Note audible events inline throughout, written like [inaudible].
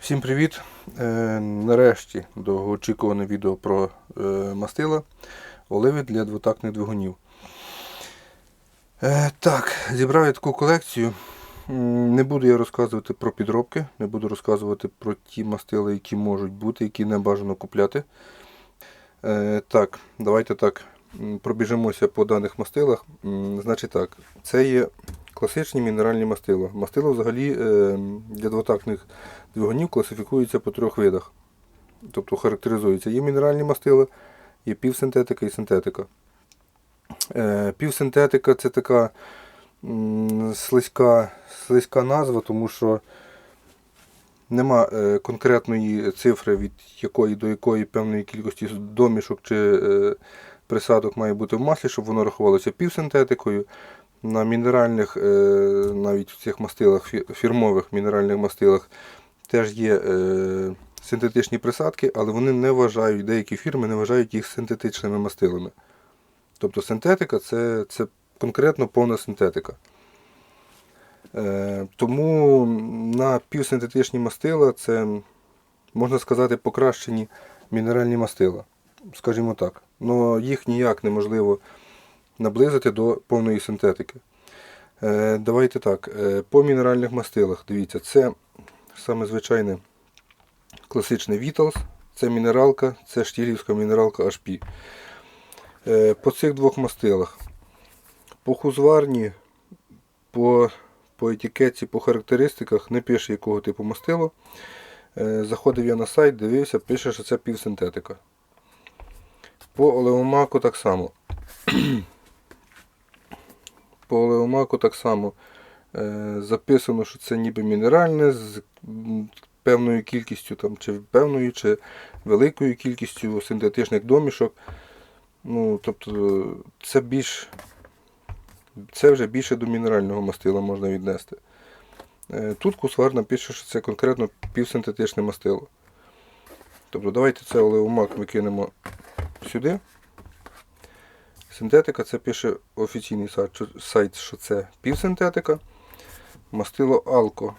Всім привіт! Е, нарешті довгоочікуване відео про е, мастила оливи для двотактних двигунів. Е, так, зібрав я таку колекцію. Не буду я розказувати про підробки, не буду розказувати про ті мастила, які можуть бути, які не бажано купляти. Так, давайте так пробіжимося по даних мастилах. Значить так, це є класичні мінеральні мастила. Мастило взагалі е, для двотактних двигунів класифікуються по трьох видах. Тобто характеризуються. Є мінеральні мастила, є півсинтетика і синтетика. Е, Півсинтетика це така слизька, слизька назва, тому що нема е, конкретної цифри, від якої до якої певної кількості домішок чи присадок має бути в маслі, щоб воно рахувалося півсинтетикою. На мінеральних, е, навіть в цих мастилах, фірмових мінеральних мастилах теж є е, синтетичні присадки, але вони не вважають, деякі фірми не вважають їх синтетичними мастилами. Тобто синтетика це, це конкретно повна синтетика. Е, тому на півсинтетичні мастила це, можна сказати, покращені мінеральні мастила. Скажімо так. Но їх ніяк неможливо наблизити до повної синтетики. Е, давайте так. Е, по мінеральних мастилах, дивіться, це саме звичайне класичне Vitals, це мінералка, це штілівська мінералка HP. Е, по цих двох мастилах. По хузварні, по, по етикетці, по характеристиках не пише якого типу мастило. Заходив я на сайт, дивився, пише, що це півсинтетика. По олеомаку так само. По олеомаку так само е, записано, що це ніби мінеральне з певною кількістю, там, чи певною, чи великою кількістю синтетичних домішок. Ну, тобто це більш це вже більше до мінерального мастила можна віднести. Е, Тут кусвар пише, що це конкретно півсинтетичне мастило. Тобто давайте це олеомак викинемо сюди. Синтетика це пише офіційний сайт, що- це півсинтетика. Мастило Алко.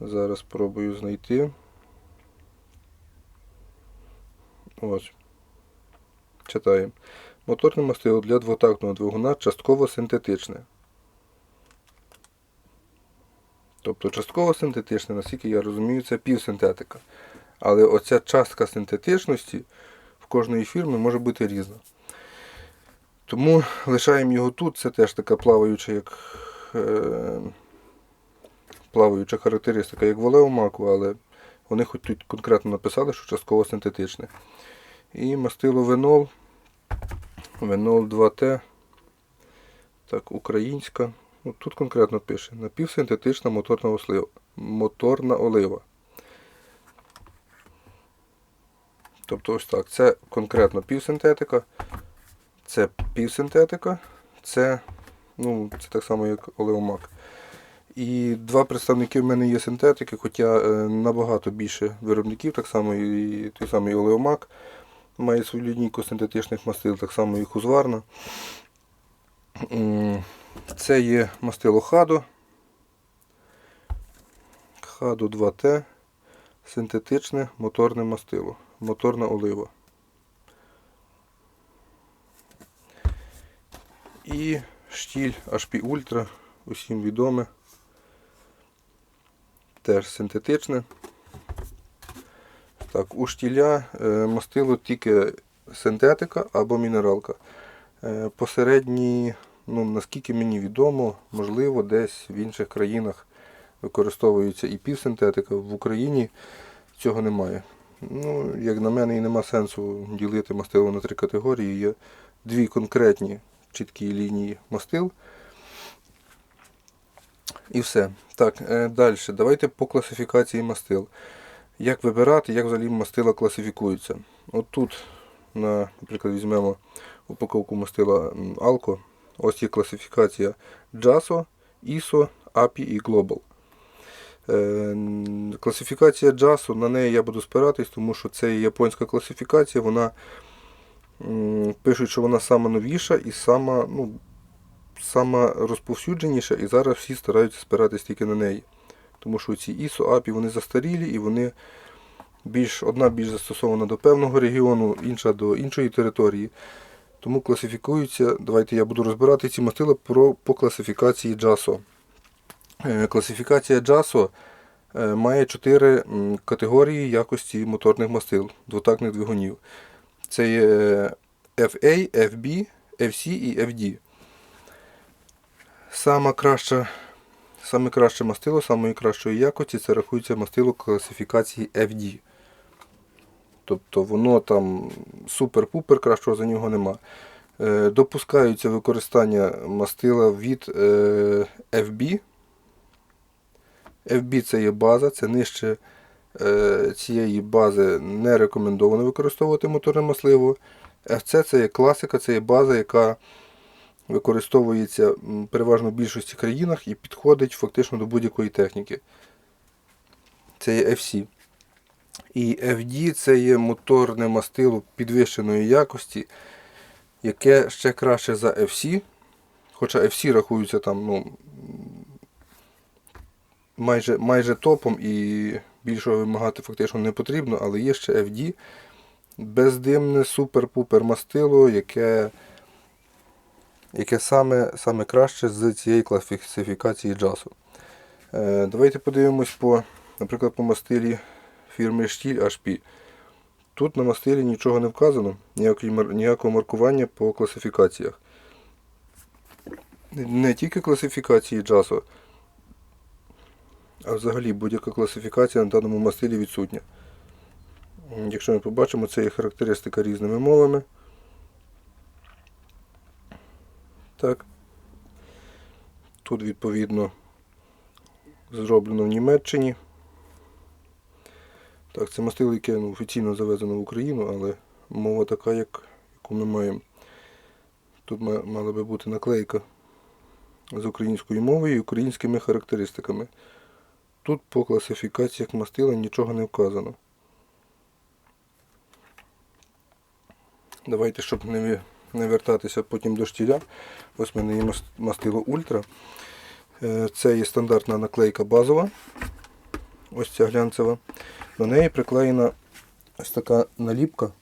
Зараз спробую знайти. Ось. Читаємо. Моторне мастило для двотактного двигуна частково синтетичне. Тобто частково синтетичне, наскільки я розумію, це півсинтетика. Але оця частка синтетичності кожної фірми може бути різна. Тому лишаємо його тут, це теж така плаваюча, як е, плаваюча характеристика, як в олеомаку, але вони хоч тут конкретно написали, що частково синтетичне. І мастило венол. Венол 2Т. Так, українська. Ну, тут конкретно пише напівсинтетична моторна, ослива, моторна олива. Тобто ось так. Це конкретно півсинтетика, це півсинтетика, це, ну, це так само, як олеомак. І два представники в мене є синтетики, хоча е, набагато більше виробників, так само і той самий олеомак має свою лінійку синтетичних мастил, так само і хузварна. Це є мастило Хадо. Хадо 2Т. Синтетичне моторне мастило. Моторна олива. І штіль HP Ultra, усім відоме. Теж синтетичне. Так, у штіля е, мастило тільки синтетика або мінералка. Е, посередній, ну, наскільки мені відомо, можливо, десь в інших країнах використовується і півсинтетика. В Україні цього немає. Ну, як на мене, і нема сенсу ділити мастило на три категорії. Є дві конкретні чіткі лінії мастил. І все. Так, е, далі. Давайте по класифікації мастил. Як вибирати, як взагалі мастила класифікуються. От тут, на, наприклад, візьмемо упаковку мастила Alco. Ось є класифікація JASO, ISO, API і Global. Е, Класифікація JASO, на неї я буду спиратись, тому що це японська класифікація, вона пишуть, що вона сама новіша і сама, ну, сама розповсюдженіша, і зараз всі стараються спиратись тільки на неї. Тому що ці ISO, API вони застарілі і вони більш, одна більш застосована до певного регіону, інша до іншої території. Тому класифікуються. Давайте я буду розбирати ці мастила по класифікації JASO. Е, Класифікація JASO е, має чотири категорії якості моторних мастил, двотактних двигунів. Це є е, FA, FB, FC і FD. Сама краща, саме краще мастило, самої кращої якості це рахується мастило класифікації FD. Тобто воно там супер-пупер, кращого за нього нема. Е, Допускаються використання мастила від е, FB. FB це є база, це нижче е, цієї бази не рекомендовано використовувати моторне масливо. FC це є класика, це є база, яка використовується переважно в більшості країнах і підходить фактично до будь-якої техніки. Це є FC. І FD це є моторне мастило підвищеної якості, яке ще краще за FC. Хоча FC рахується там ну, майже, майже топом і більшого вимагати фактично не потрібно, але є ще FD. Бездимне супер-пупер мастило, яке, яке саме, саме краще з цієї класифікації джасу. Е, давайте подивимось по, наприклад, по мастилі фірми Штіль HP. Тут на мастилі нічого не вказано, ніякого маркування по класифікаціях. Не- тільки класифікації джасу, а взагалі будь-яка класифікація на даному мастилі відсутня. Якщо ми побачимо, це є характеристика різними мовами. Так. Тут відповідно зроблено в Німеччині. Так, це мастило, яке ну, офіційно завезено в Україну, але мова така, як, яку ми маємо. Тут мала би бути наклейка з українською мовою і українськими характеристиками. Тут по класифікаціях мастила нічого не вказано. Давайте, щоб не, не вертатися потім до штіля. Ось в мене є мастило Ультра. Е, Це є стандартна наклейка базова. Ось ця глянцева. До неї приклеєна ось така наліпка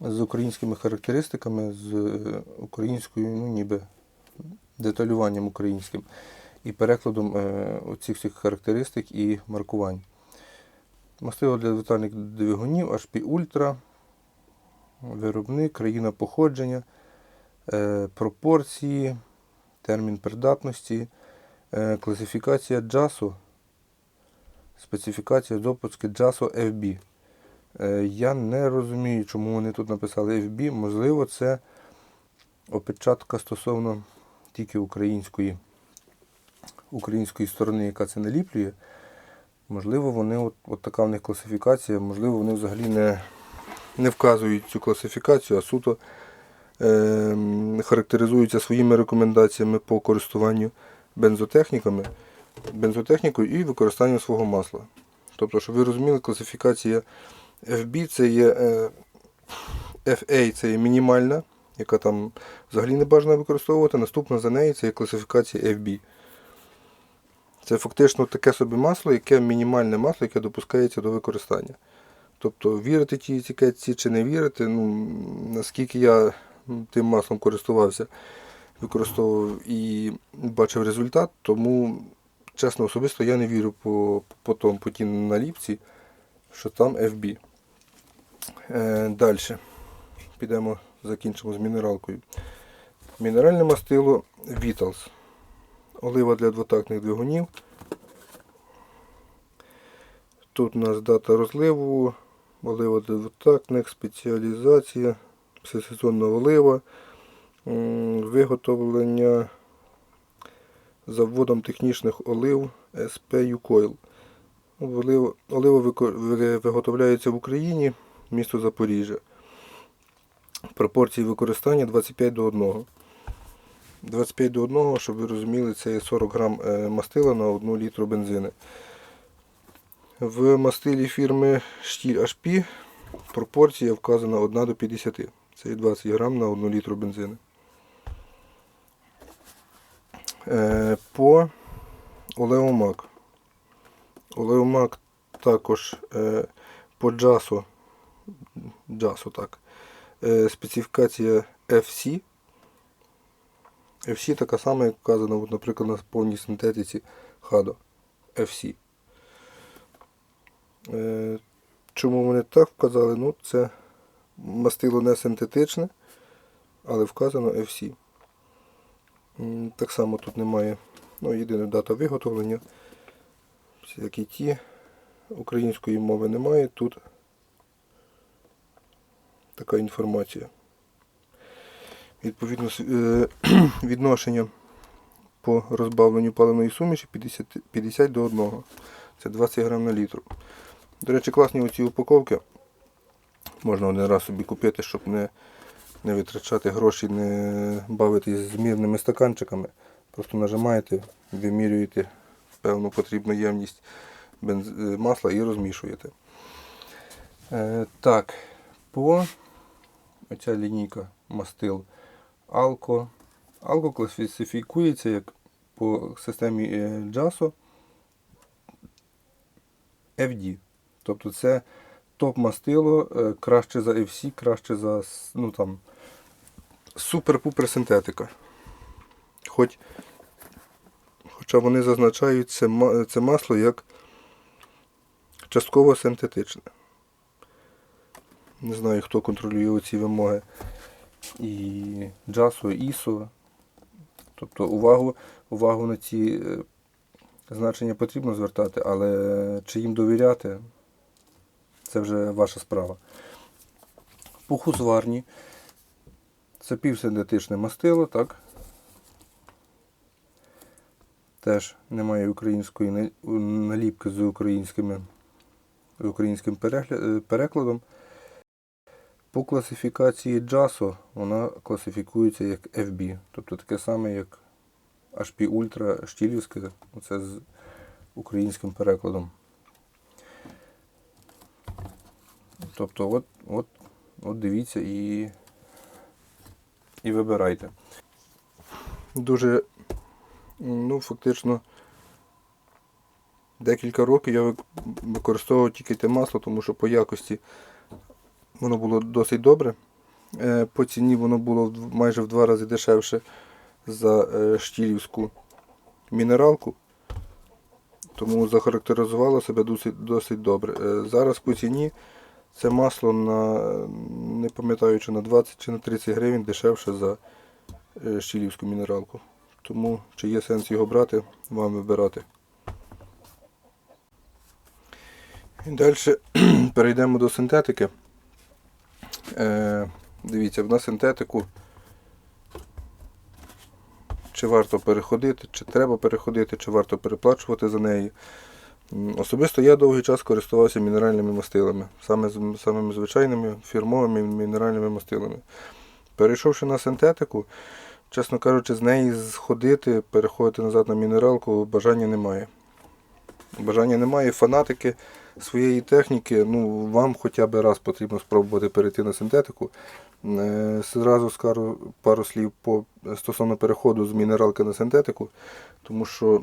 з українськими характеристиками, з е, українською, ну ніби деталюванням українським і перекладом е, оцих всіх характеристик і маркувань. Мастило для двотальних двигунів HP Ultra, виробник, країна походження, е, пропорції, термін придатності, е, класифікація JASO, специфікація допуски JASO FB. Я не розумію, чому вони тут написали FB. Можливо, це опечатка стосовно тільки української, української сторони, яка це наліплює. Можливо, вони от, от така в них класифікація, можливо, вони взагалі не, не вказують цю класифікацію, а суто е, характеризуються своїми рекомендаціями по користуванню бензотехніками, бензотехнікою і використанням свого масла. Тобто, щоб ви розуміли, класифікація FB це є е, FA це є мінімальна, яка там взагалі не бажано використовувати. Наступна за неї це є класифікація FB. Це фактично таке собі масло, яке мінімальне масло, яке допускається до використання. Тобто вірити тій етикетці чи не вірити, ну, наскільки я тим маслом користувався, використовував і бачив результат, тому чесно особисто я не вірю по, по, тому, по тій наліпці, що там FB. Е, Далі. Підемо, закінчимо з мінералкою. Мінеральне мастило Vitals. Олива для двотактних двигунів. Тут у нас дата розливу, олива для двотактних, спеціалізація, всесезонна олива, виготовлення заводом технічних олив SP Юкойл. Олива, виготовляється в Україні, місто Запоріжжя. Пропорції використання 25 до 1. 25 до 1, щоб ви розуміли, це є 40 грам е, мастила на 1 літру бензину. В мастилі фірми Штіль HP пропорція вказана 1 до 50. Це 20 грам на 1 літру бензину. Е, По Олеомак. Олеомак також е, по джасу, джасу так, специфікація FC. FC така сама, як вказано, от, наприклад, на повній синтетиці Hado FC. Е, чому вони так вказали? Ну, це мастило не синтетичне, але вказано FC. Так само тут немає ну, єдина дата виготовлення. Як і ті, української мови немає, тут така інформація. Відповідно, е, [clears throat] відношення по розбавленню паливної суміші 50, 50 до 1. Це 20 грам на літр. До речі, класні оці упаковки. Можна один раз собі купити, щоб не, не витрачати гроші, не бавитись з мірними стаканчиками. Просто нажимаєте, вимірюєте певну потрібну ємність е, масла і розмішуєте. Е, так, по оця лінійка мастил Алко. Алко класифікується як по системі е, JASO FD. Тобто це топ мастило е, краще за FC, краще за ну, там, супер-пупер синтетика. Хоч, хоча вони зазначають це, це масло як частково синтетичне. Не знаю, хто контролює оці вимоги. І JASO, і ISO. Тобто увагу, увагу на ці е, значення потрібно звертати, але чи їм довіряти, це вже ваша справа. Пухозварні. Це півсинтетичне мастило, так? Теж немає української наліпки з українськими, українським е, перекладом. По класифікації JASO вона класифікується як FB, тобто таке саме, як HP Ultra Штілівське, оце з українським перекладом. Тобто, от, от, от дивіться і, і вибирайте. Дуже, ну, фактично, декілька років я використовував тільки те масло, тому що по якості воно було досить добре. Е, По ціні воно було майже в два рази дешевше за е, штілівську мінералку. Тому захарактеризувало себе досить, досить добре. Е, Зараз по ціні це масло на, не пам'ятаю, чи на 20 чи на 30 гривень дешевше за щілівську мінералку. Тому чи є сенс його брати, вам вибирати. І далі [clears throat] перейдемо до синтетики. Е, дивіться, на синтетику чи варто переходити, чи треба переходити, чи варто переплачувати за неї. Особисто я довгий час користувався мінеральними мастилами, саме самими звичайними фірмовими мінеральними мастилами. Перейшовши на синтетику, чесно кажучи, з неї сходити, переходити назад на мінералку бажання немає. Бажання немає. Фанатики своєї техніки, ну вам хоча б раз потрібно спробувати перейти на синтетику. Е, Зразу скажу пару слів по, стосовно переходу з мінералки на синтетику, тому що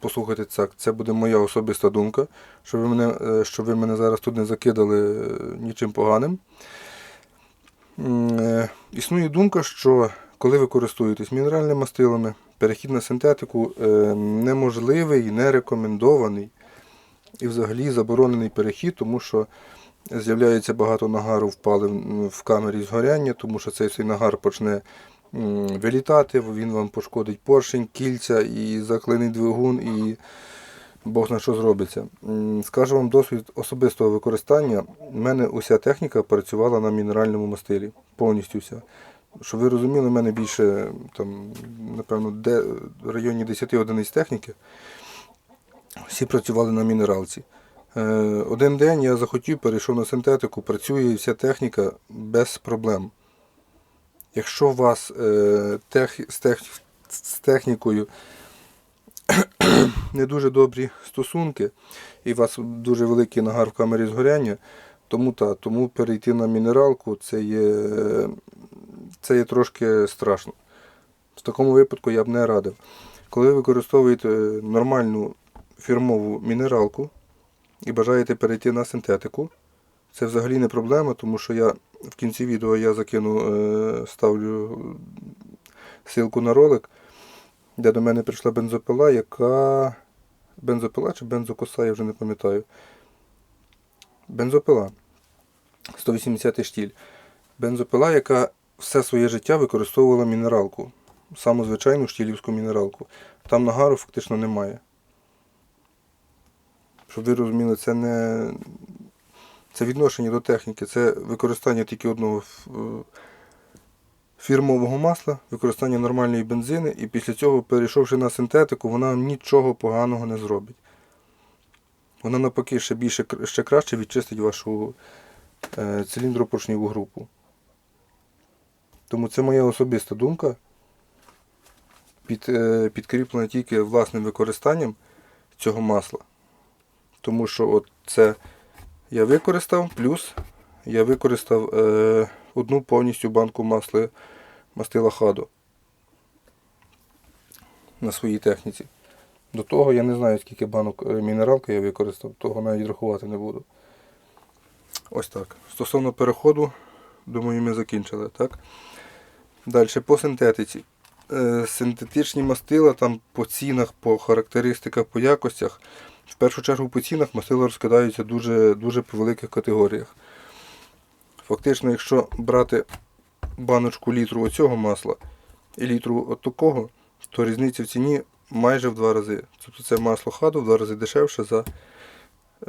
послухайте це, це буде моя особиста думка, що ви мене, е, що ви мене зараз тут не закидали е, нічим поганим. Існує думка, що коли ви користуєтесь мінеральними мастилами, перехід на синтетику неможливий, не рекомендований і взагалі заборонений перехід, тому що з'являється багато нагару в палив в камері згоряння, тому що цей цей нагар почне вилітати, він вам пошкодить поршень, кільця і заклинить двигун, і Бог на що зробиться. Скажу вам досвід особистого використання. У мене уся техніка працювала на мінеральному мастилі. Повністю вся. Щоб ви розуміли, у мене більше, там, напевно, де, в районі 10 одиниць техніки. Всі працювали на мінералці. Е, Один день я захотів, перейшов на синтетику, працює вся техніка без проблем. Якщо у вас е, тех, з, тех, з технікою [coughs] не дуже добрі стосунки, і у вас дуже великий нагар в камері згоряння, тому та, тому перейти на мінералку це є, це є трошки страшно. В такому випадку я б не радив. Коли ви використовуєте нормальну фірмову мінералку і бажаєте перейти на синтетику, це взагалі не проблема, тому що я в кінці відео я закину, е, ставлю ссылку на ролик, де до мене прийшла бензопила, яка. Бензопила чи бензокоса, я вже не пам'ятаю. Бензопила. 180 штіль. Бензопила, яка все своє життя використовувала мінералку. Саму звичайну штілівську мінералку. Там нагару фактично немає. Щоб ви розуміли, це не це відношення до техніки, це використання тільки одного е, фірмового масла, використання нормальної бензини, і після цього, перейшовши на синтетику, вона нічого поганого не зробить. Вона навпаки ще більше ще краще відчистить вашу е, циліндропоршневу групу. Тому це моя особиста думка, під, е, підкріплена тільки власним використанням цього масла. Тому що от це я використав, плюс я використав е, одну повністю банку масли, мастила Хадо на своїй техніці. До того я не знаю, скільки банок е, мінералки я використав, того навіть рахувати не буду. Ось так. Стосовно переходу, думаю, ми закінчили. так? Далі по синтетиці. Е, Синтетичні мастила там по цінах, по характеристиках, по якостях. В першу чергу по цінах мастила розкидаються дуже, дуже по великих категоріях. Фактично, якщо брати баночку літру оцього масла і літру от такого, то різниця в ціні майже в два рази. Тобто це масло хаду в два рази дешевше за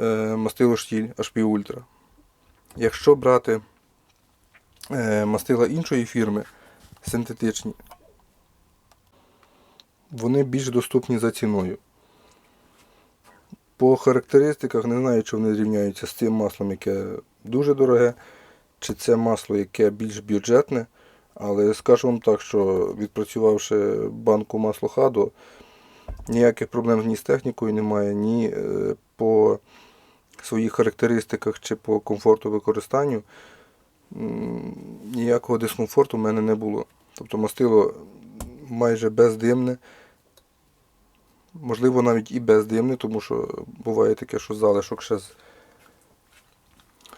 е, мастило штіль HP Ultra. Якщо брати е, мастила іншої фірми, синтетичні, вони більш доступні за ціною. По характеристиках не знаю, чи вони рівняються з цим маслом, яке дуже дороге, чи це масло, яке більш бюджетне. Але скажу вам так, що відпрацювавши банку масло Хадо, ніяких проблем ні з технікою немає, ні е, по своїх характеристиках чи по комфорту використанню. Ніякого дискомфорту в мене не було. Тобто мастило майже бездимне, можливо навіть і бездимне, тому що буває таке, що залишок ще з.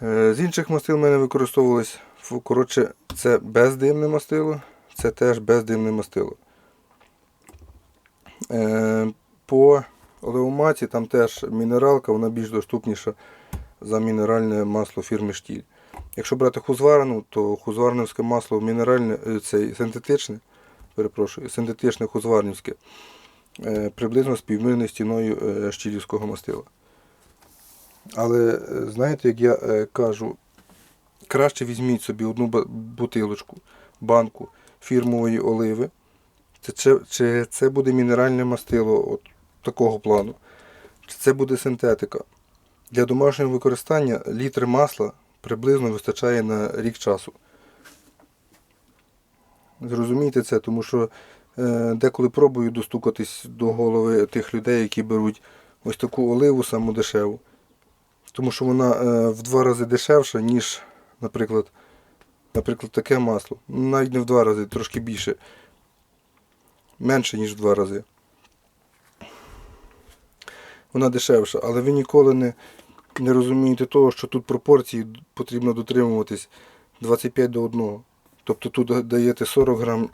Е, З інших мастил в мене використовувалось. Коротше, це бездимне мастило, це теж бездимне мастило. Е, По олеоматі там теж мінералка, вона більш доступніша за мінеральне масло фірми Штіль. Якщо брати хузварену, то хузварнівське масло мінеральне, е, це синтетичне, перепрошую, синтетичне хузварнівське, е, приблизно співмірне стіною е, щілівського мастила. Але е, знаєте, як я кажу, краще візьміть собі одну бутилочку, банку фірмової оливи. Це, чи, чи це буде мінеральне мастило от такого плану, чи це буде синтетика. Для домашнього використання літр масла приблизно вистачає на рік часу. Зрозумійте це, тому що деколи пробую достукатись до голови тих людей, які беруть ось таку оливу саму дешеву. Тому що вона е, в два рази дешевша, ніж, наприклад, наприклад, таке масло. Навіть не в два рази, трошки більше. Менше, ніж в два рази. Вона дешевша, але ви ніколи не, не розумієте того, що тут пропорції потрібно дотримуватись 25 до 1. Тобто тут даєте 40 грам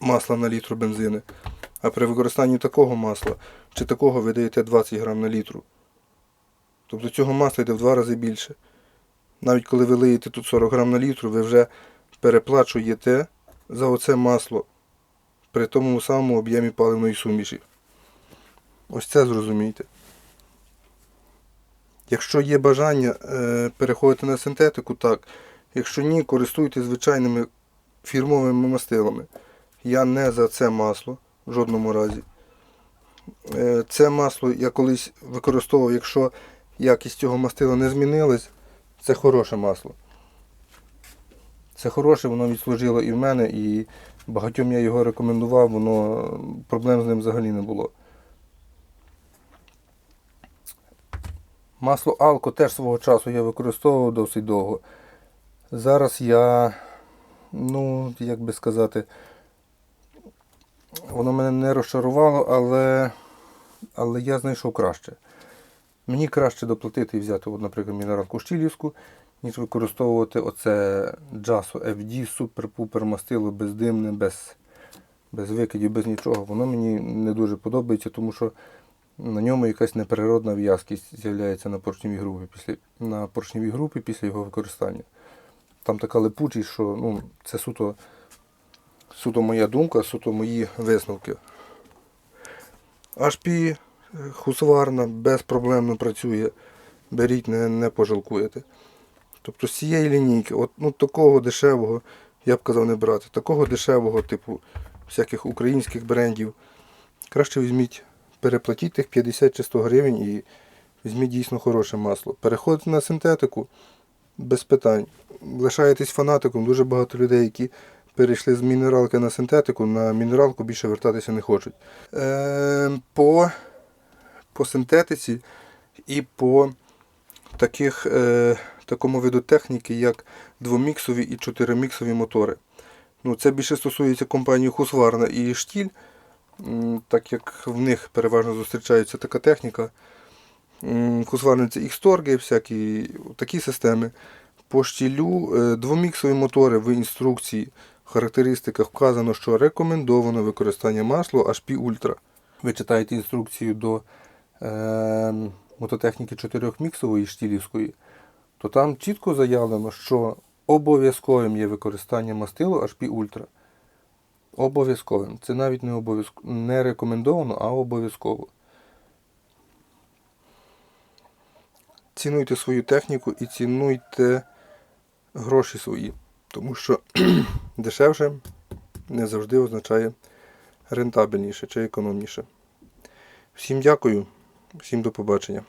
масла на літру бензини, а при використанні такого масла чи такого ви даєте 20 грам на літру. Тобто цього масла йде в два рази більше. Навіть коли ви лиєте тут 40 грам на літру, ви вже переплачуєте за оце масло при тому самому об'ємі паливної суміші. Ось це зрозумійте. Якщо є бажання е, переходити на синтетику, так. Якщо ні, користуйтесь звичайними фірмовими мастилами. Я не за це масло в жодному разі. Е, Це масло я колись використовував, якщо якість цього мастила не змінилась, це хороше масло. Це хороше, воно відслужило і в мене, і багатьом я його рекомендував, воно проблем з ним взагалі не було. Масло Алко теж свого часу я використовував досить довго. Зараз я, ну, як би сказати, воно мене не розчарувало, але але я знайшов краще. Мені краще доплатити і взяти, от, наприклад, мінералку штілівську, ніж використовувати оце Jaso FD, супер-пупер мастило, бездимне, без, без викидів, без нічого. Воно мені не дуже подобається, тому що на ньому якась неприродна в'язкість з'являється на поршневій групі після, на поршневій групі після його використання. Там така липучість, що ну, це суто, суто моя думка, суто мої висновки. HP хусварна, безпроблемно працює. Беріть, не, не пожалкуєте. Тобто з цієї лінійки, от, ну, такого дешевого, я б казав не брати. Такого дешевого, типу всяких українських брендів. Краще візьміть, переплатіть тих 50 чи 100 гривень і візьміть дійсно хороше масло. Переходите на синтетику без питань. Лишаєтесь фанатиком. Дуже багато людей, які перейшли з мінералки на синтетику, на мінералку більше вертатися не хочуть. Е, по, по синтетиці і по таких, е, такому виду техніки, як двоміксові і чотириміксові мотори. Ну, це більше стосується компанії Husqvarna і Штіль, так як в них переважно зустрічається така техніка. Husqvarna це X-Torge, всякі такі системи. По штілю е, двоміксові мотори в інструкції, характеристиках вказано, що рекомендовано використання масла HP Ultra. Ви читаєте інструкцію до е, мототехніки 4-міксової штілівської, то там чітко заявлено, що обов'язковим є використання мастилу HP Ultra. Обов'язковим. Це навіть не обов'язково не рекомендовано, а обов'язково. Цінуйте свою техніку і цінуйте гроші свої. Тому що [clears throat] дешевше не завжди означає рентабельніше чи економніше. Всім дякую, всім до побачення.